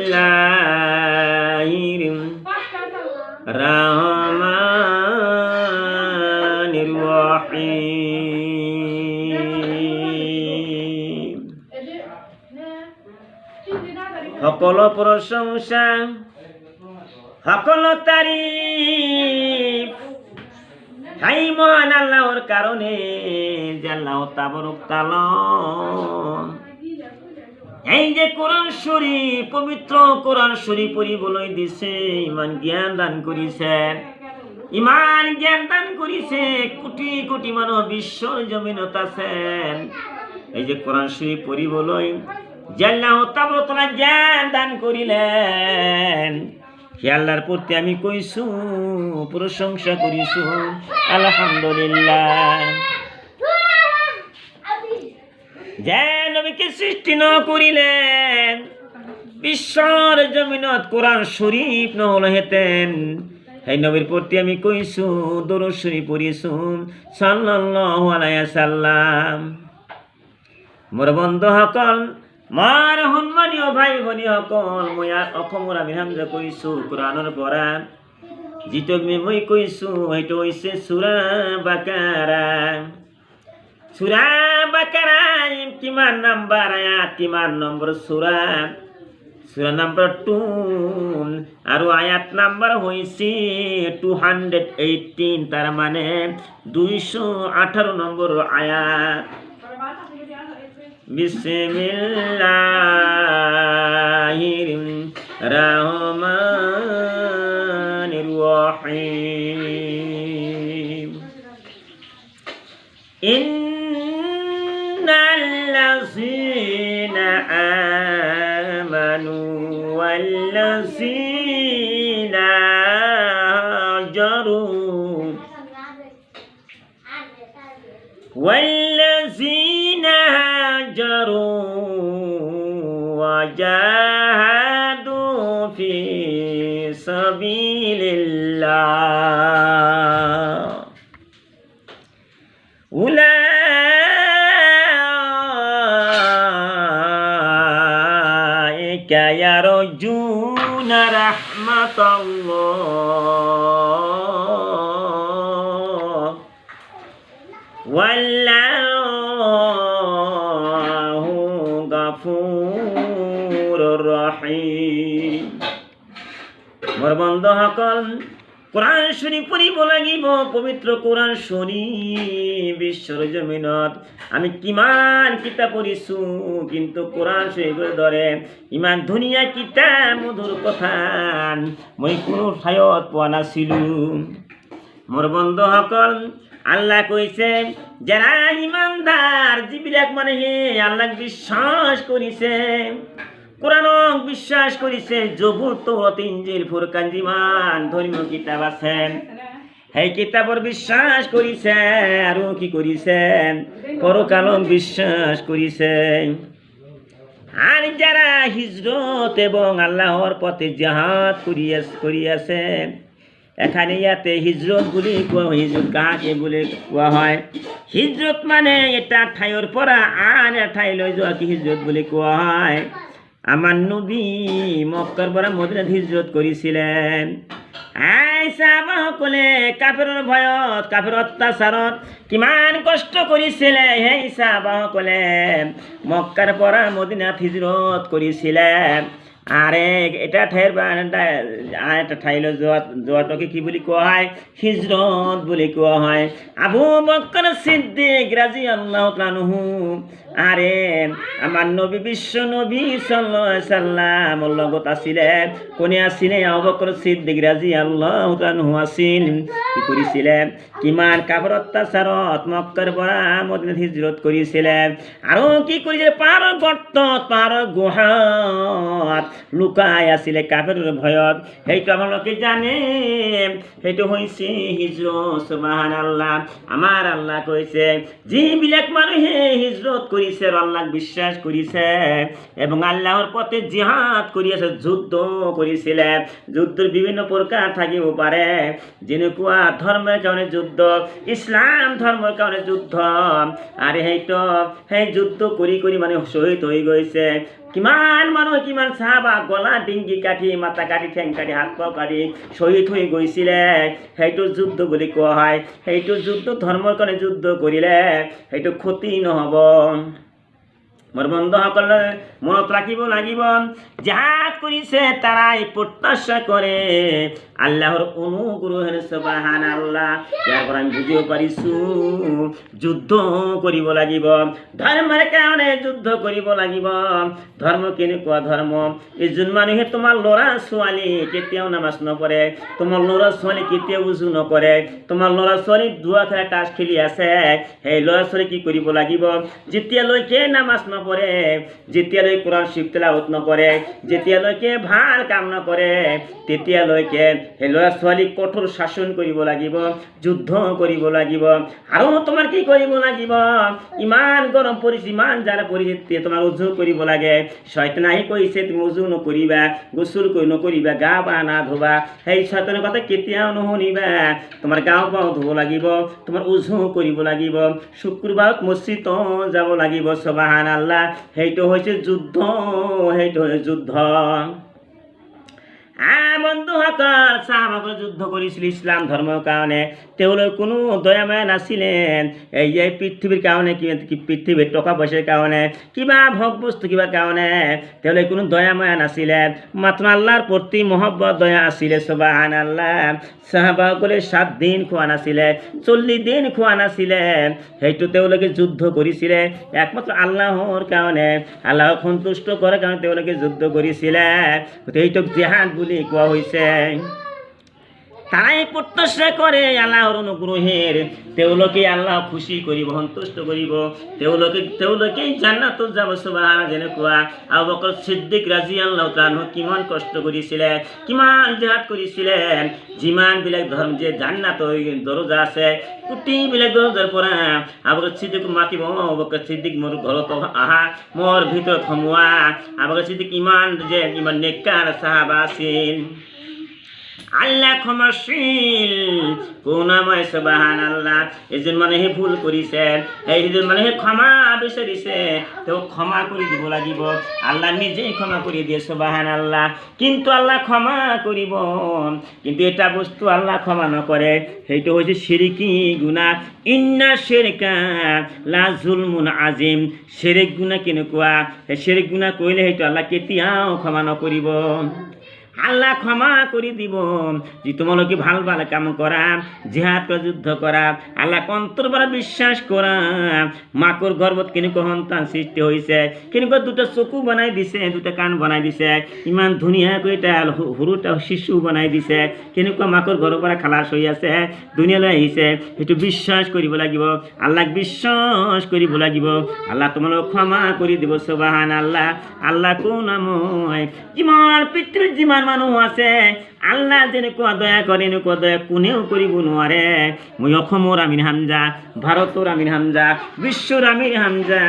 বিসমিল্লাহির রহমানির রহিম সকল প্রশংসা, সকল তারিফ হাই মহান আল্লাহর কারণে যে আল্লাহ তাবরক তালম এই যে কোরআন শরীফ, পবিত্র কোরআন শরীফ পড়িবলৈ দিছে ইমান জ্ঞান দান কৰিছে ইমান জ্ঞান দান কৰিছে কোটি কোটি মানুহ বিশ্বর জমিনত আছেন এই যে কোরআন শরীফ আল্লাহ জ্ঞান দান করিলেন। হে প্রতি আমি কইছো প্রশংসা করিছো আলহামদুলিল্লাহ। যে সৃষ্টি ন করিলেন, বিশ্বর জমিনত কোরআন শরীফ নহল হেতেন সেই নবীর প্রতি আমি কইছো দরুদ শরীফ পড়িছো সাল্লাল্লাহু আলাইহি সাল্লাম। মোৰ বন্ধুসকল মাৰ সন্মানীয় ভাই ভনীসকল মই অসমৰ আবিৰ্ভাৱ যে কৈছোঁ কোৰাণৰ পৰা যিটো মই কৈছোঁ সেইটো হৈছে চুৰা বাকাৰা সুরা বাকারা কিমান নাম্বার আয়াত কিমান নম্বর সুরা। সুরা নাম্বার টু। আৰু আয়াত নাম্বার হয়েছে টু হান্ড্রেড এইটিন তার মানে দুইশো আঠারো নম্বর আয়াত। বিসমিল্লাহির রহমানির রহিম। ইন الذين آمنوا والذين هاجروا والذين هاجروا وجاهدوا في سبيل الله. يرجون رحمة الله والله غفور رحيم مربند هقل কোরআন শরীফ পড়িব লাগিব পবিত্র কোরআন শরীফ বিশ্বর জমিনত। আমি কিমান কিতাপ পঢ়িছো কিন্তু কোরআন শরীফৰ দৰে ইমান ধুনীয়া কিতাপ মধুৰ কথা মই কোনো ঠাইত পোৱা নাছিলোঁ। মোৰ বন্ধুসকল, আল্লাহ কৈছে, যারা ইমানদার যিবিলাক মানুহে আল্লাহক বিশ্বাস কৰিছে কোরআনক বিশ্বাস কৰিছে জবুৰ তৌৰত ইঞ্জিল ফুৰকান যিমান ধৰ্মীয় কিতাপ আছে সেই কিতাপৰ বিশ্বাস কৰিছে আৰু কি কৰিছে পৰকালক বিশ্বাস কৰিছে আর যারা হিজরত এবং আল্লাহর পথে জাহাজ করি আস- আছে এখানে ইয়াতে হিজরত বুলি কোৱা হিজরত কাহাকে বুলি কোৱা হয়? হিজরত মানে এটা ঠাইৰ পৰা আন এটা ঠাইলৈ যোৱাকে হিজরত বুলি কোৱা হয়? আমাৰ নবী মক্কাৰ পৰা মদিনাত হিজরত আই চাহাবাসকলে কাফেৰৰ ভয়ত কাফেৰ অত্যাচাৰত কিমান কষ্ট কৰিছিলে সেই চাহাবাসকলে মক্কাৰ পৰা মদিনাত হিজৰত কৰিছিলে আৰে এটা ঠাইৰ এটা ঠাইলৈ যোৱা যোৱাটোকে কি বুলি কোৱা হয়? হিজৰত বুলি কোৱা হয়। আবু বক্কৰ সিদ্দিক ৰাজি আল্লাহ তানুহু আৰে আমাৰ নবী বিশ্ব নবী চাল্লামৰ লগত আছিলে কোনে আবু বক্কৰ সিদ্দিক ৰাজি আল্লাহ তানুহু আছিল কি কৰিছিলে কিমান কাপৰ অত্যাচাৰত মক্কাৰ পৰা মদিনাত হিজৰত কৰিছিলে আৰু কি কৰিছিলে পাহাৰৰ গৰ্তত পাহাৰৰ গুহাত লুকাই আছিলে কাপেৰৰ ভয়ত। সেইটো আপোনালোকে জানে। সেইটো হৈছে হিজৰত সুবাহান আল্লাহ আমাৰ আল্লাহ কৈছে যিবিলাক মানুহে হিজৰত কৰিছে আৰু আল্লাহ বিশ্বাস করিছে এবং আল্লাহর পথে জিহাদ কৰি আছে যুদ্ধ কৰিছিলে যুদ্ধৰ বিভিন্ন প্ৰকাৰ থাকিব পাৰে যেনেকুৱা ধৰ্মৰ কাৰণে যুদ্ধ ইছলাম ধৰ্মৰ কাৰণে যুদ্ধ আৰু সেইটো সেই যুদ্ধ কৰি কৰি মানে শ্বহীদ হৈ গৈছে। কিমান মানুহ, কিমান চাহাবা গলা ডিংগি কাঠি মাথা কাটি, ঠেং কাটি, হাত পাও কাটি শ্বহীদ হৈ গৈছিলে। সেইটো যুদ্ধ বুলি কোৱা হয়। সেইটো যুদ্ধ ধৰ্মৰ কাৰণে যুদ্ধ কৰিলে। সেইটো ক্ষতি নহ'ব। মোৰ বন্ধুসকলে মনত ৰাখিব লাগিব। জাহাজ কৰিছে তাৰাই প্ৰত্যাশা কৰে আল্লাহৰ অনুগ্ৰহেৰ চবাহান আল্লাহ পৰা আমি বুজিব পাৰিছোঁ যুদ্ধ কৰিব লাগিব। ধৰ্মৰ কাৰণে যুদ্ধ কৰিব লাগিব। ধৰ্ম কেনেকুৱা ধৰ্ম এই যোন মানুহে তোমাৰ ল'ৰা ছোৱালী, কেতিয়াও নামাজ নপঢ়ে। তোমাৰ ল'ৰা ছোৱালী কেতিয়াও উজু নকৰে। তোমাৰ ল'ৰা ছোৱালী দুৱা খেলা তাচ খেলি আছে। সেই ল'ৰা ছোৱালী কি কৰিব লাগিব? যেতিয়ালৈকে নামাজ নপঢ়ে, যেতিয়ালৈ কোৰাণ শিৱ তেলাওত নকৰে যেতিয়ালৈকে ভালো কাম নকৰে। তেতিয়ালৈকে সেই ল'ৰা ছোৱালীক কঠোৰ শাসন কৰিব লাগিব, যুদ্ধ কৰিব লাগিব। আৰু তোমাৰ কি কৰিব লাগিব? ইমান গৰম পৰিছে, ইমান জাৰা পৰিছে তোমাৰ উজু কৰিব লাগে। শয়তান আহি কৈছে, তুমি উজু নকৰিবা গোচল কৰি নকৰিবা, গা পা না ধোবা। সেই শয়তানৰ কথা কেতিয়াও নুশুনিবা। তোমাৰ গাও পাও ধুব লাগিব, তোমাৰ উজু কৰিব লাগিব। শুক্ৰবাৰত মছজিদ যাব লাগিব চবাহান আল্লাহ সেইটো হৈছে যুদ্ধ, সেইটো হৈছে যুদ্ধ। song. I চাহাবাকৰ যুদ্ধ কৰিছিল ইছলাম ধৰ্মৰ কাৰণে তেওঁলোক কোনো দয়াময় নাছিলে এই যে পৃথিৱীৰ কাৰণে কি পৃথিৱীৰ টকা পইচাৰ কাৰণে কিবা ভোগ বস্তু কিবা কাৰণে তেওঁলোকে কোনো দয়াময়া নাছিলে মাত্ৰ আল্লাহৰ প্ৰতি মহব্বত, দয়া আছিলে চবাহান আল্লাহ চাহাবাসকলে সাত দিন খোৱা নাছিলে চল্লিছ দিন খোৱা নাছিলে। সেইটো তেওঁলোকে যুদ্ধ কৰিছিলে একমাত্ৰ আল্লাহৰ কাৰণে আল্লাহক সন্তুষ্ট কৰাৰ কাৰণে তেওঁলোকে যুদ্ধ কৰিছিলে এইটোক জেহাদ বুলি কোৱা হৈছে তাৰাই প্ৰত্যাশা কৰে আল্লাহৰ অনুগ্ৰহেৰ তেওঁলোকে আল্লাহ খুচি কৰিব সন্তুষ্ট কৰিব তেওঁলোকে তেওঁলোকেই জান্নাতত যাব চবাহ যেনেকুৱা আৰু অকল সিদ্দিক ৰাজি আল্লাহ কিমান কষ্ট কৰিছিলে কিমান জেহাদ কৰিছিলে যিমানবিলাক ধৰ্ম যে জান্নাতৰ দৰজা আছে গোটেইবিলাক দৰজাৰ পৰা আবকে সিদ্দিক মাতিব আবকে সিদ্দিক মোৰ ঘৰত আহা মোৰ ভিতৰত সোমোৱা আবকে সিদ্দিক ইমান যে, ইমান নেকাৰ চাহাবা আছিল আল্লাহ ক্ষমাশীল। করুণাময় সবাহান আল্লাহ এজন মানুহে ভুল করিছে কৰিছে সেইজন মানুহে ক্ষমা বিচাৰিছে তেওঁক ক্ষমা কৰি দিব লাগিব। আল্লাহ নিজেই ক্ষমা কৰি দিয়ে সবাহান আল্লাহ কিন্তু আল্লাহ ক্ষমা কৰিব কিন্তু এটা বস্তু আল্লাহ ক্ষমা নকৰে সেইটো হৈছে চিৰিকি গুণা ইন্না শেৰিকা লা জুলমুন আজিম। চেৰেক গুণা কেনেকুৱা সেই চেৰেক গুণা কৰিলে সেইটো আল্লাহ কেতিয়াও ক্ষমা নকৰিব। আল্লাহ ক্ষমা কৰি দিব। যে তোমালোকে ভালো ভালো কাম কৰা জিহাদ কৰা যুদ্ধ কৰা আল্লাহ অন্তর পৰা বিশ্বাস কৰা মাকৰ গৰ্ভত কেনেকুৱা সন্তান সৃষ্টি হৈছে কেনেকুৱা দুটা চকু বনাই দিছে, দুটা কাণ বনাই দিছে, ইমান ধুনীয়াকৈ এটা সৰু সৰু শিশু বনাই দিছে কেনেকুৱা মাকৰ ঘৰৰ পৰা খালাচ হৈ আছে, দুনিয়ালৈ আহিছে সেইটো বিশ্বাস কৰিব লাগিব আল্লাহক বিশ্বাস কৰিব লাগিব, আল্লাহ তোমালোকক ক্ষমা কৰি দিব চবাহান আল্লাহ আল্লাহ কোনাময় যিমান পৃথিৱীত যিমান মানুহ আছে। আল্লাহ যেনেকুৱা দয়া এনেকুৱা দয়া কোনেও কৰিব নোৱাৰে। মই অসমৰ আমিন হামজা, ভাৰতৰ আমিন হামজা, বিশ্বৰ আমিন হামজা।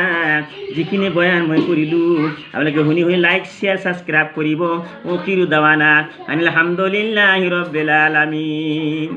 যিখিনি বয়ান মই কৰিলোঁ, আপোনালোকে শুনি শুনি লাইক শ্বেয়াৰ ছাবস্ক্ৰাইব কৰিব। অ কিৰো দাৱানা, আনিল হামদুলিল্লাহ ৰব্বিল আলামিন।